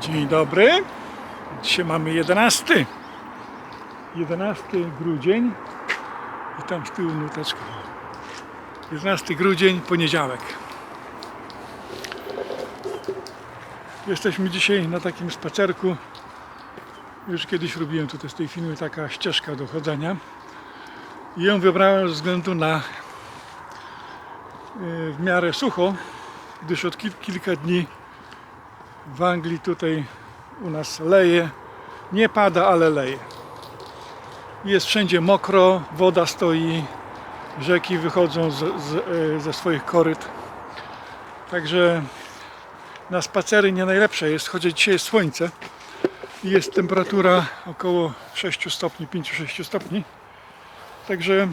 Dzień dobry. Dzisiaj mamy 11. 11 grudzień. I tam z tyłu nuteczka. 11 grudzień, poniedziałek. Jesteśmy dzisiaj na takim spacerku. Już kiedyś robiłem tutaj z tej filmy taka ścieżka do chodzenia. I ją wybrałem ze względu na e, w miarę sucho, gdyż od kil- kilka dni w Anglii tutaj u nas leje. Nie pada, ale leje. Jest wszędzie mokro, woda stoi, rzeki wychodzą z, z, e, ze swoich koryt. Także na spacery nie najlepsze jest, chociaż dzisiaj jest słońce i jest temperatura około 6 stopni, 5-6 stopni. Także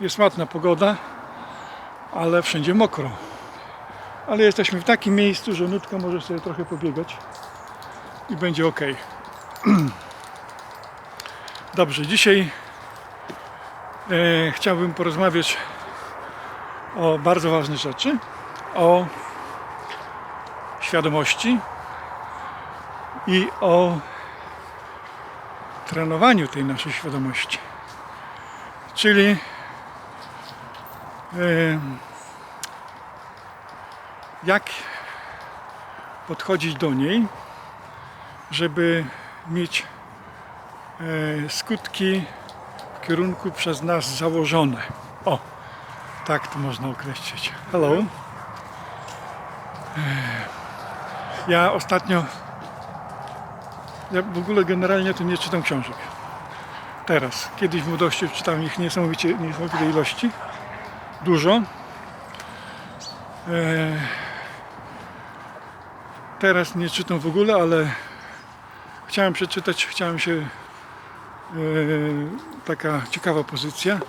jest ładna pogoda, ale wszędzie mokro. Ale jesteśmy w takim miejscu, że nutka może sobie trochę pobiegać i będzie ok. Dobrze, dzisiaj e, chciałbym porozmawiać o bardzo ważnej rzeczy, o świadomości i o trenowaniu tej naszej świadomości. Czyli e, jak podchodzić do niej, żeby mieć e, skutki w kierunku przez nas założone. O, tak to można określić. Hello. E, Ja ostatnio, ja w ogóle generalnie to nie czytam książek. Teraz, kiedyś w młodości czytałem ich niesamowicie, niesamowite ilości. Dużo. Teraz nie czytam w ogóle, ale chciałem przeczytać, chciałem się e, taka ciekawa pozycja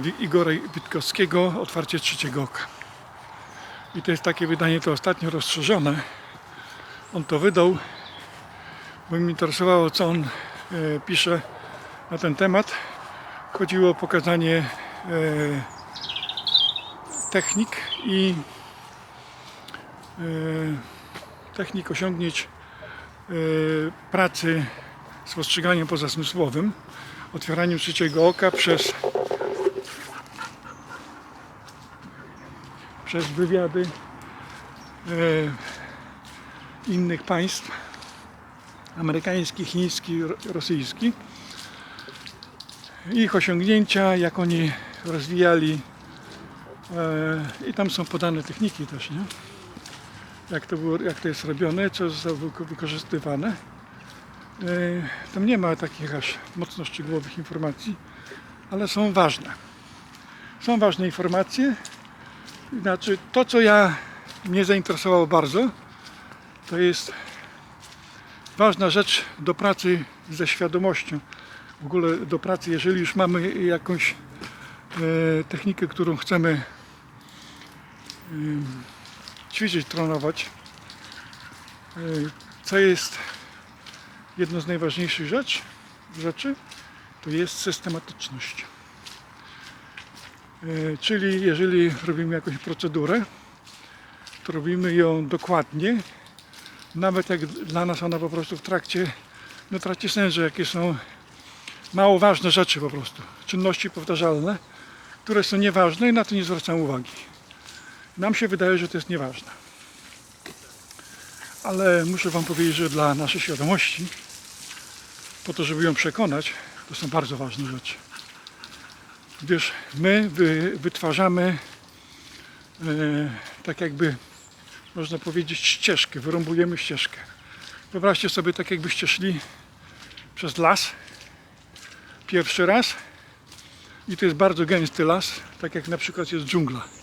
Wi- Igora Witkowskiego Otwarcie trzeciego oka. I to jest takie wydanie to ostatnio rozszerzone. On to wydał, bo mnie interesowało co on e, pisze na ten temat. Chodziło o pokazanie e, technik i e, technik osiągnięć e, pracy z postrzeganiem pozasmysłowym, otwieraniem trzeciego oka przez przez wywiady e, innych państw amerykański, chiński, ro- rosyjski ich osiągnięcia, jak oni rozwijali e, i tam są podane techniki też, nie? Jak to, było, jak to jest robione, co zostało wyko- wykorzystywane. E, Tam nie ma takich aż mocno szczegółowych informacji, ale są ważne. Są ważne informacje. Znaczy, to co ja mnie zainteresowało bardzo, to jest ważna rzecz do pracy ze świadomością. W ogóle do pracy, jeżeli już mamy jakąś e, technikę, którą chcemy ćwiczyć, trenować. Co jest jedną z najważniejszych rzecz, rzeczy, to jest systematyczność. Czyli jeżeli robimy jakąś procedurę, to robimy ją dokładnie, nawet jak dla nas ona po prostu w trakcie, no traci sens, że jakie są mało ważne rzeczy po prostu, czynności powtarzalne, które są nieważne i na to nie zwracamy uwagi. Nam się wydaje, że to jest nieważne. Ale muszę Wam powiedzieć, że dla naszej świadomości, po to, żeby ją przekonać, to są bardzo ważne rzeczy. Gdyż my wy, wytwarzamy e, tak jakby, można powiedzieć, ścieżkę, wyrąbujemy ścieżkę. Wyobraźcie sobie tak jakbyście szli przez las pierwszy raz i to jest bardzo gęsty las, tak jak na przykład jest dżungla.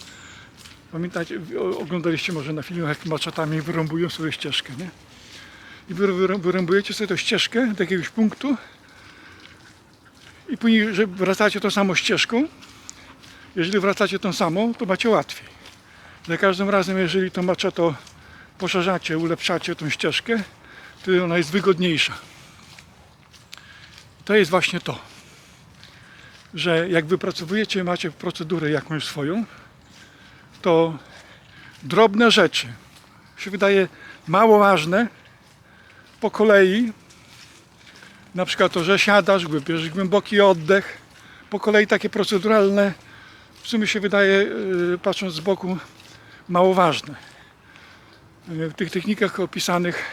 Pamiętacie, oglądaliście może na filmach, jak maczatami wyrąbują sobie ścieżkę, nie? I wy, wyrą- wyrąbujecie sobie tę ścieżkę do jakiegoś punktu i później, że wracacie tą samą ścieżką. Jeżeli wracacie tą samą, to macie łatwiej. Za każdym razem, jeżeli to maczato poszerzacie, ulepszacie tą ścieżkę, to ona jest wygodniejsza. To jest właśnie to, że jak wypracowujecie, macie procedurę jakąś swoją, to drobne rzeczy. Się wydaje mało ważne, po kolei, na przykład to, że siadasz, bierzesz głęboki oddech, po kolei takie proceduralne, w sumie się wydaje, yy, patrząc z boku, mało ważne. Yy, W tych technikach opisanych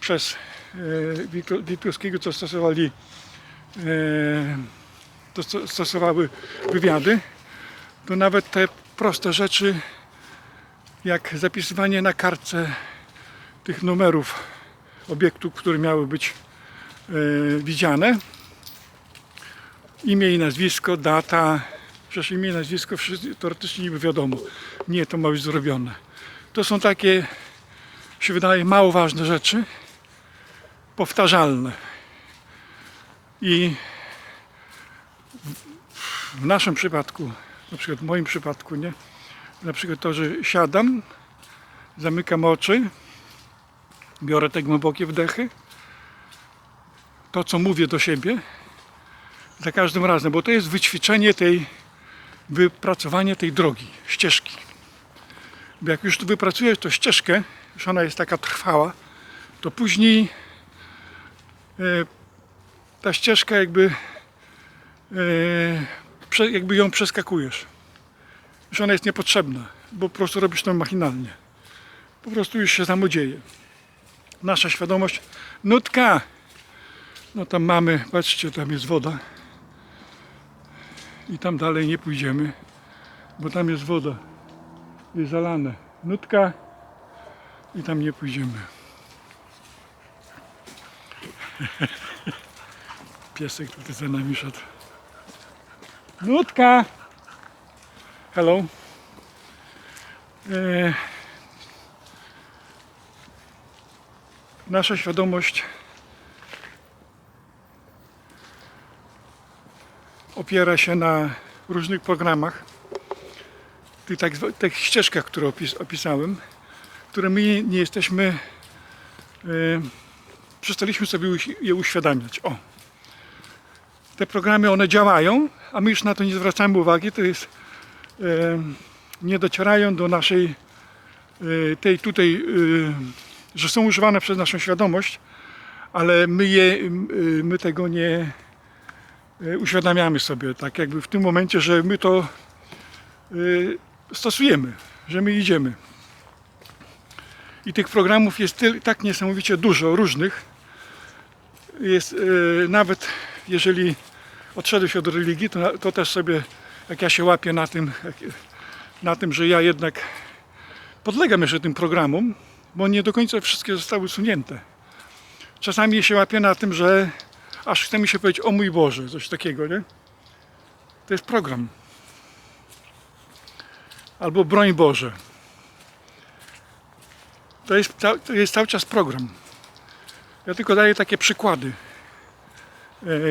przez Witko- Witkowskiego, co stosowali, to sto- stosowały wywiady, to nawet te proste rzeczy, jak zapisywanie na kartce tych numerów obiektów, które miały być e, widziane. Imię i nazwisko, data, przecież imię i nazwisko wszyscy, teoretycznie niby wiadomo. Nie, to ma być zrobione. To są takie, się wydaje, mało ważne rzeczy, powtarzalne. I w naszym przypadku, na przykład w moim przypadku, nie? Na przykład to, że siadam, zamykam oczy, biorę te głębokie wdechy, to co mówię do siebie, za każdym razem, bo to jest wyćwiczenie tej, wypracowanie tej drogi, ścieżki. Bo jak już tu wypracujesz tą ścieżkę, już ona jest taka trwała, to później e, ta ścieżka jakby e, jakby ją przeskakujesz. Już ona jest niepotrzebna, bo po prostu robisz to machinalnie. Po prostu już się samodzieje. Nasza świadomość, nutka, no tam mamy, patrzcie, tam jest woda. I tam dalej nie pójdziemy, bo tam jest woda. Jest zalane. Nutka i tam nie pójdziemy. Piesek tutaj za nami szedł. Nutka! Hello. E, nasza świadomość opiera się na różnych programach, tych, tak, tych ścieżkach, które opis, opisałem, które my nie, jesteśmy, e, przestaliśmy sobie je uświadamiać. O. Te programy, one działają, a my już na to nie zwracamy uwagi, to jest e, nie docierają do naszej e, tej tutaj, e, że są używane przez naszą świadomość, ale my, je, e, my tego nie e, uświadamiamy sobie, tak jakby w tym momencie, że my to e, stosujemy, że my idziemy. I tych programów jest tak niesamowicie dużo różnych. Jest nawet jeżeli odszedłeś od religii, to, to też sobie, jak ja się łapię na tym, na tym, że ja jednak podlegam jeszcze tym programom, bo nie do końca wszystkie zostały usunięte. Czasami się łapię na tym, że aż chce mi się powiedzieć, o mój Boże, coś takiego, nie? To jest program. Albo broń Boże. To jest, to jest cały czas program. Ja tylko daję takie przykłady,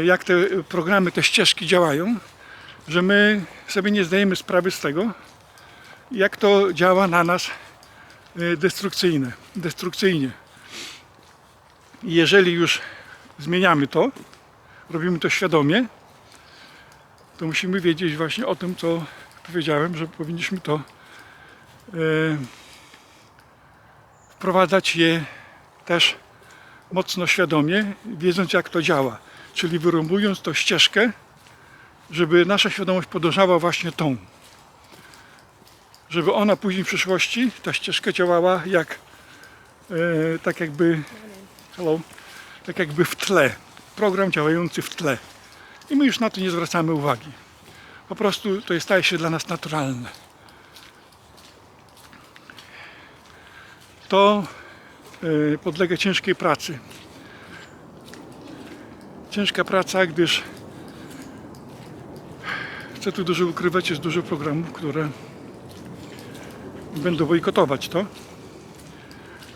jak te programy, te ścieżki działają, że my sobie nie zdajemy sprawy z tego, jak to działa na nas e, destrukcyjne, destrukcyjnie. Jeżeli już zmieniamy to, robimy to świadomie, to musimy wiedzieć właśnie o tym, co powiedziałem, że powinniśmy to e, wprowadzać je też mocno świadomie, wiedząc jak to działa. Czyli wyrąbując tą ścieżkę, żeby nasza świadomość podążała właśnie tą. Żeby ona później w przyszłości, ta ścieżka działała jak e, tak jakby hello, tak jakby w tle. Program działający w tle. I my już na to nie zwracamy uwagi. Po prostu to staje się dla nas naturalne. To e, podlega ciężkiej pracy. Ciężka praca, gdyż chcę tu dużo ukrywać, jest dużo programów, które będą bojkotować to,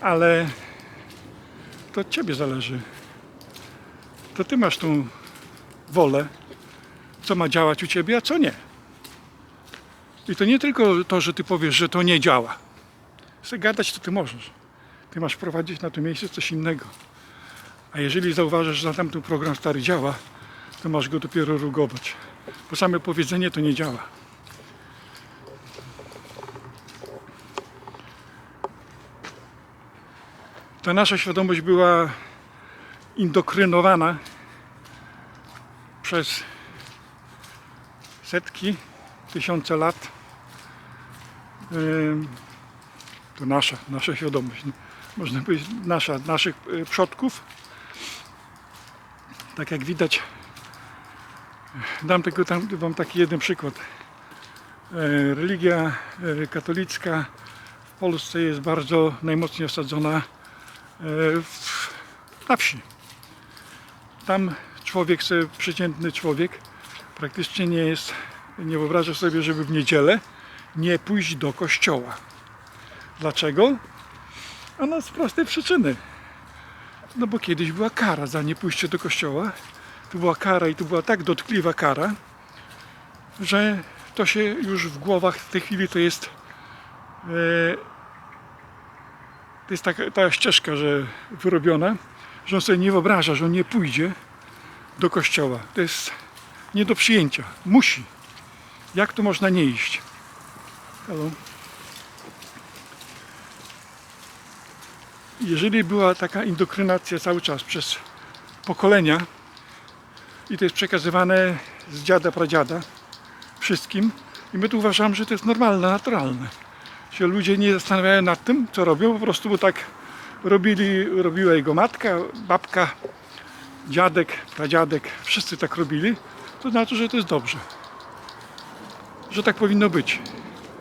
ale to od Ciebie zależy. To Ty masz tą wolę, co ma działać u Ciebie, a co nie. I to nie tylko to, że Ty powiesz, że to nie działa. Chcę gadać, to Ty możesz. Ty masz wprowadzić na to miejsce coś innego. A jeżeli zauważysz, że tamten program stary działa, to masz go dopiero rugować. Bo same powiedzenie to nie działa. ta nasza świadomość była indokrynowana przez setki, tysiące lat. To nasza, nasza świadomość. Można powiedzieć, nasza, naszych y, przodków. Tak jak widać, dam tylko tam, wam taki jeden przykład. E, Religia e, katolicka w Polsce jest bardzo najmocniej osadzona e, w, na wsi. Tam człowiek, przeciętny człowiek, praktycznie nie jest, nie wyobraża sobie, żeby w niedzielę nie pójść do kościoła. Dlaczego? Ano z prostej przyczyny. No bo kiedyś była kara za niepójście do kościoła. To była kara i to była tak dotkliwa kara, że to się już w głowach w tej chwili to jest e, to jest taka, ta ścieżka, że wyrobiona, że on sobie nie wyobraża, że on nie pójdzie do kościoła. To jest nie do przyjęcia. Musi. Jak to można nie iść? Halo? Jeżeli była taka indokrynacja cały czas przez pokolenia i to jest przekazywane z dziada, pradziada wszystkim i my tu uważamy, że to jest normalne, naturalne. Się ludzie nie zastanawiają nad tym, co robią, po prostu bo tak robili, robiła jego matka, babka, dziadek, pradziadek, wszyscy tak robili, to znaczy, że to jest dobrze. Że tak powinno być.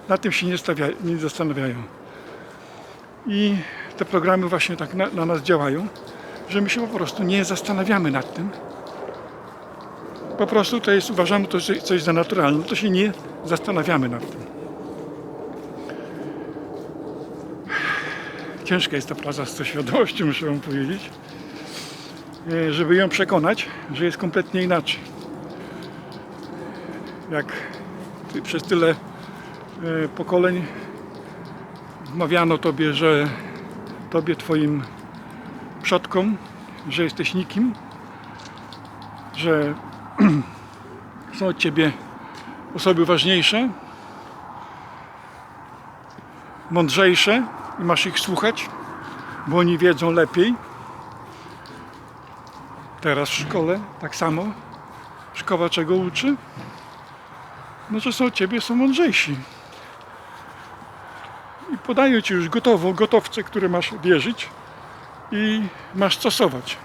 Na tym się nie, stawia, nie zastanawiają. I te programy właśnie tak na, na nas działają, że my się po prostu nie zastanawiamy nad tym. Po prostu to jest, uważamy to że coś za naturalne, to się nie zastanawiamy nad tym. Ciężka jest ta praca z tą świadomością, muszę wam powiedzieć, e, żeby ją przekonać, że jest kompletnie inaczej. Jak przez tyle e, pokoleń wmawiano tobie, że tobie, twoim przodkom, że jesteś nikim, że są od ciebie osoby ważniejsze, mądrzejsze i masz ich słuchać, bo oni wiedzą lepiej. Teraz w szkole tak samo. Szkoła czego uczy? No, że są od ciebie są mądrzejsi. I podają ci już gotową, gotowce, które masz wierzyć i masz stosować.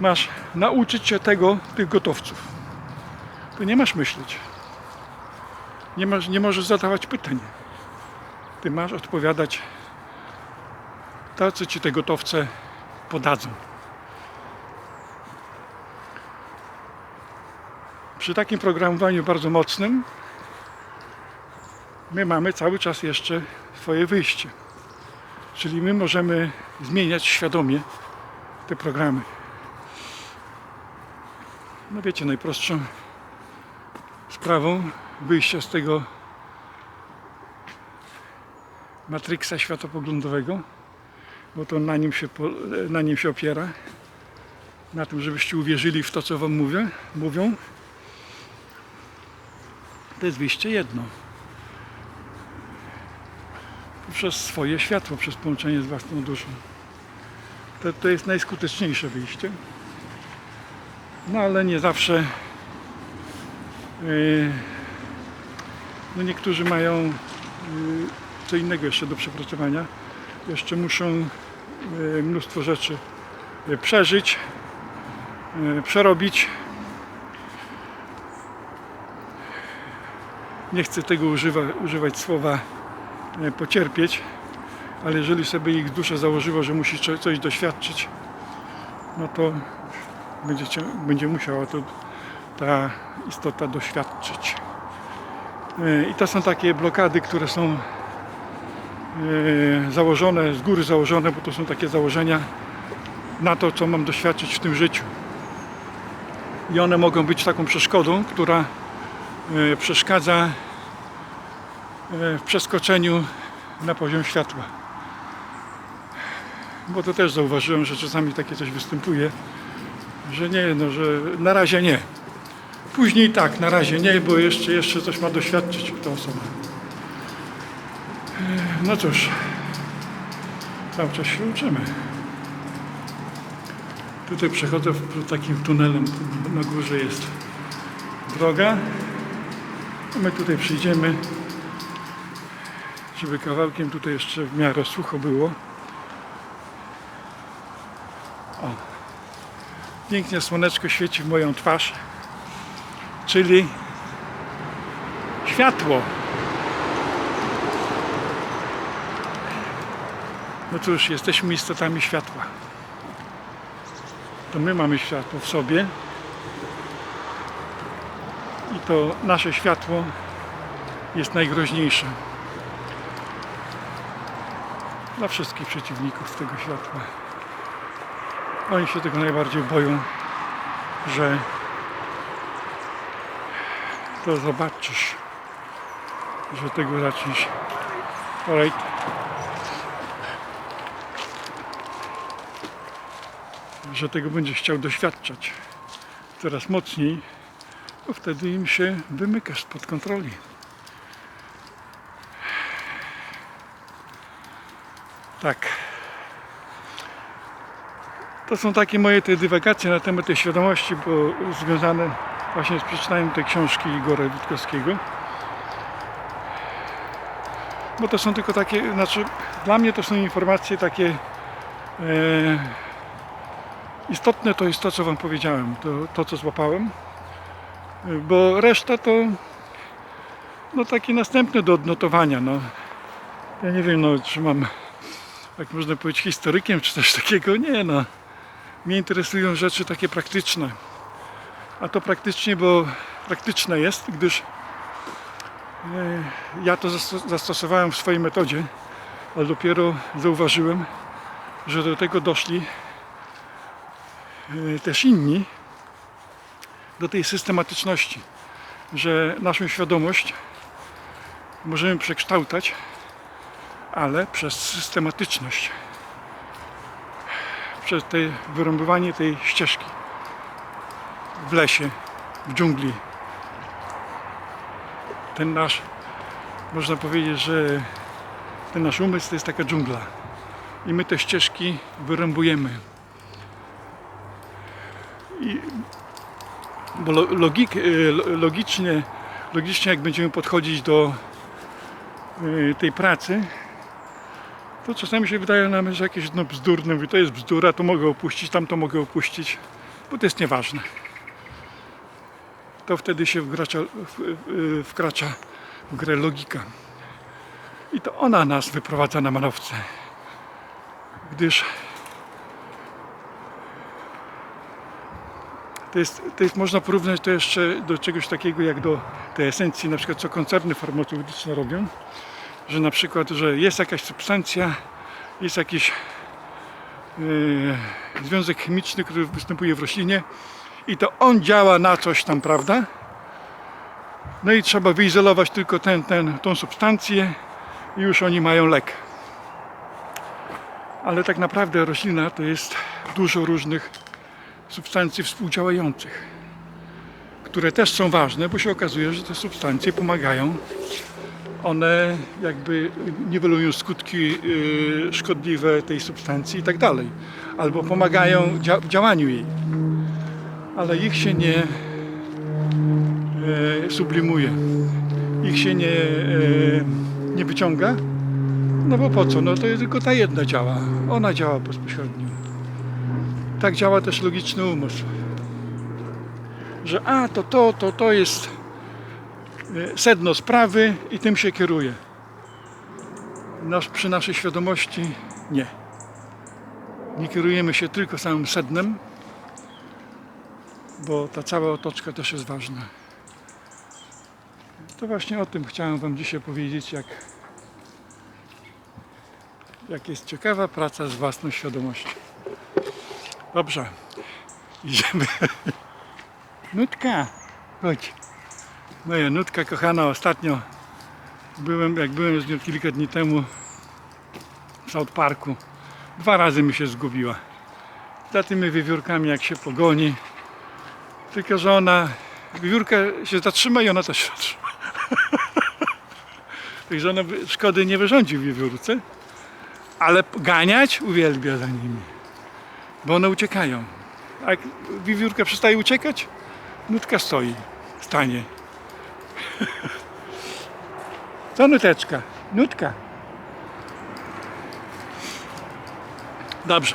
Masz nauczyć się tego, tych gotowców. To nie masz myśleć. Nie, masz, nie możesz zadawać pytań. Ty masz odpowiadać co ci te gotowce podadzą. Przy takim programowaniu bardzo mocnym my mamy cały czas jeszcze swoje wyjście. Czyli my możemy zmieniać świadomie te programy. No wiecie, najprostszą sprawą wyjścia z tego matryksa światopoglądowego, bo to na nim się, na nim się opiera, na tym, żebyście uwierzyli w to, co wam mówię, mówią. To jest wyjście jedno. Przez swoje światło, przez połączenie z własną duszą. To, to jest najskuteczniejsze wyjście. No ale nie zawsze. Yy, no niektórzy mają yy, co innego jeszcze do przepracowania. Jeszcze muszą yy, mnóstwo rzeczy przeżyć, przerobić. Nie chcę tego używa, używać słowa pocierpieć, ale jeżeli sobie ich dusza założyła, że musi coś doświadczyć, no to będzie, będzie musiała to ta istota doświadczyć. E, I to są takie blokady, które są e, założone, z góry założone, bo to są takie założenia na to, co mam doświadczyć w tym życiu. I one mogą być taką przeszkodą, która e, przeszkadza e, w przeskoczeniu na poziom światła. Bo to też zauważyłem, że czasami takie coś występuje, że nie, no, że na razie nie. Później tak, na razie nie, bo jeszcze, jeszcze coś ma doświadczyć ta osoba. No cóż, Cały czas się uczymy. Tutaj przechodzę takim tunelem. Na górze jest droga. My tutaj przyjdziemy, żeby kawałkiem tutaj jeszcze w miarę sucho było. O. Pięknie słoneczko świeci w moją twarz. Czyli światło. No cóż, jesteśmy istotami światła. To my mamy światło w sobie. I to nasze światło jest najgroźniejsze. Dla wszystkich przeciwników tego światła. Oni się tego najbardziej boją, że to zobaczysz, że tego zaczniesz. Alright. Że tego będziesz chciał doświadczać coraz mocniej, bo wtedy im się wymykasz spod kontroli. Tak. To są takie moje te dywagacje na temat tej świadomości, bo związane właśnie z przeczytaniem tej książki Igora Witkowskiego. Bo to są tylko takie, znaczy dla mnie to są informacje takie e, istotne to jest to, co Wam powiedziałem, to, to co złapałem, bo reszta to no takie następne do odnotowania, no. Ja nie wiem, no, czy mam, jak można powiedzieć, historykiem, czy coś takiego, nie, no. Mnie interesują rzeczy takie praktyczne. A to praktycznie, bo praktyczne jest, gdyż e, ja to zasto- zastosowałem w swojej metodzie, ale dopiero zauważyłem, że do tego doszli e, też inni, do tej systematyczności, że naszą świadomość możemy przekształcać, ale przez systematyczność, przez te wyrąbywanie tej ścieżki w lesie, w dżungli. Ten nasz, można powiedzieć, że ten nasz umysł to jest taka dżungla. I my te ścieżki wyrąbujemy. I, bo lo- logik, y, lo- logicznie, logicznie jak będziemy podchodzić do y, tej pracy, to czasami się wydaje nam, że jakieś no, bzdurne, mówię, to jest bzdura, to mogę opuścić, tam to mogę opuścić, bo to jest nieważne. To wtedy się wkracza w grę logika. I to ona nas wyprowadza na manowce. Gdyż to jest, to jest, można porównać to jeszcze do czegoś takiego jak do tej esencji, na przykład co koncerny farmaceutyczne robią, że na przykład, że jest jakaś substancja, jest jakiś e, związek chemiczny, który występuje w roślinie i to on działa na coś tam, prawda? No i trzeba wyizolować tylko ten, ten, tą substancję i już oni mają lek. Ale tak naprawdę roślina to jest dużo różnych substancji współdziałających, które też są ważne, bo się okazuje, że te substancje pomagają. One jakby niwelują skutki y, szkodliwe tej substancji i tak dalej, albo pomagają w działaniu jej, ale ich się nie e, sublimuje, ich się nie, e, nie wyciąga, no bo po co? No to tylko ta jedna działa, ona działa bezpośrednio. Tak działa też logiczny umysł. Że a, to to, to, to jest sedno sprawy i tym się kieruje. Nasz, przy naszej świadomości nie. Nie kierujemy się tylko samym sednem, bo ta cała otoczka też jest ważna. To właśnie o tym chciałem Wam dzisiaj powiedzieć, jak, jak jest ciekawa praca z własną świadomością. Dobrze, idziemy. Nutka, chodź. Moja nutka kochana, ostatnio byłem, jak byłem z nią kilka dni temu w South Parku. Dwa razy mi się zgubiła. Za tymi wiewiórkami jak się pogoni. Tylko, że ona, wiewiórka się zatrzyma i ona też się zatrzyma. Także ona szkody nie wyrządzi wiewiórce. Ale ganiać uwielbia za nimi. Bo one uciekają. A jak wiewiórka przestaje uciekać, nutka stoi, stanie. Co nuteczka? Nutka. Dobrze.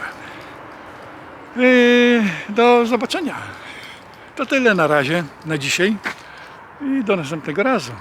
Yy, do zobaczenia. To tyle na razie, na dzisiaj i do następnego razu.